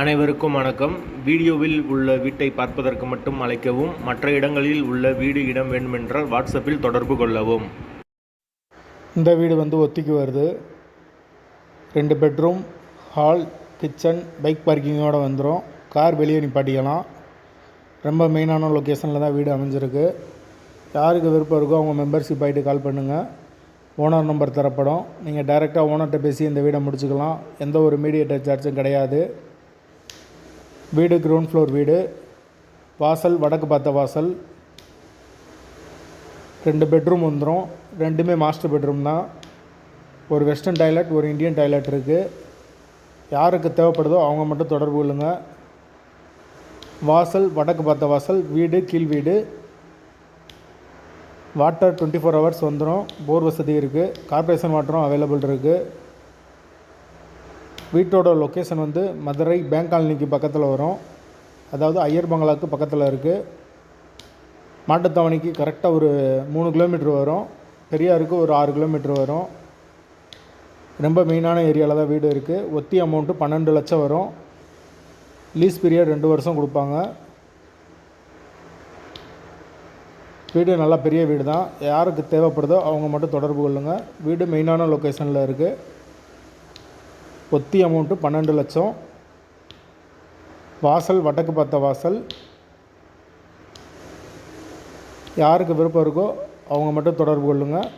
அனைவருக்கும் வணக்கம். வீடியோவில் உள்ள வீட்டை பார்ப்பதற்கு மட்டும் அழைக்கவும் மற்ற இடங்களில் உள்ள வீடு இடம் வேண்டுமென்றால் வாட்ஸ்அப்பில் தொடர்பு கொள்ளவும். இந்த வீடு வந்து ஒத்திக்கு வருது. ரெண்டு பெட்ரூம் ஹால் கிச்சன் பைக் பார்க்கிங்கோடு வந்துடும் கார் வெளியே நிப்பாட்டிக்கலாம். ரொம்ப மெயினான லொக்கேஷனில் தான் வீடு அமைஞ்சிருக்கு. யாருக்கு விருப்பம் இருக்கோ அவங்க மெம்பர்ஷிப் ஆகிட்டு கால் பண்ணுங்கள் ஓனர் நம்பர் தரப்படும். நீங்கள் டைரெக்டாக ஓனர்கிட்ட பேசி இந்த வீடை முடிச்சுக்கலாம். எந்த ஒரு மீடியேட்டர் சார்ஜும் கிடையாது. வீடு கிரவுண்ட் ஃப்ளோர் வீடு வாசல் வடக்கு பார்த்த வாசல். ரெண்டு பெட்ரூம் வந்துடும் ரெண்டுமே மாஸ்டர் பெட்ரூம் தான். ஒரு வெஸ்டர்ன் டாய்லெட் ஒரு இந்தியன் டாய்லெட் இருக்குது யாருக்கு தேவைப்படுதோ அவங்க மட்டும் தொடர்பு கொள்ளுங்க. வாசல் வடக்கு பார்த்த வாசல் வீடு கீழ் வீடு. வாட்டர் டுவெண்ட்டி ஃபோர் ஹவர்ஸ் வந்துடும் போர் வசதி இருக்குது கார்ப்பரேஷன் வாட்டரும் அவைலபிள் இருக்குது வீட்டோட லொக்கேஷன் வந்து மதுரை பேங்க் காலனிக்கு பக்கத்தில் வரும். அதாவது ஐயர் பங்களாவுக்கு பக்கத்தில் இருக்குது மாட்டுத்தாவணிக்கு கரெக்டாக ஒரு மூணு கிலோமீட்டர் வரும். பெரியாருக்கு ஒரு ஆறு கிலோமீட்டர் வரும். ரொம்ப மெயினான ஏரியாவில் தான் வீடு இருக்குது ஒத்தி அமௌண்ட்டு பன்னெண்டு லட்சம் வரும். லீஸ் பீரியட் ரெண்டு வருஷம் கொடுப்பாங்க. வீடு நல்லா பெரிய வீடு தான் யாருக்கு தேவைப்படுதோ அவங்க மட்டும் தொடர்பு கொள்ளுங்கள் வீடு மெயினான லொக்கேஷனில் இருக்குது ஒத்தி அமௌண்ட்டு பன்னெண்டு லட்சம். வாசல் வடக்கு பார்த்த வாசல். யாருக்கு விருப்பம் இருக்கோ அவங்க மட்டும் தொடர்பு கொள்ளுங்கள்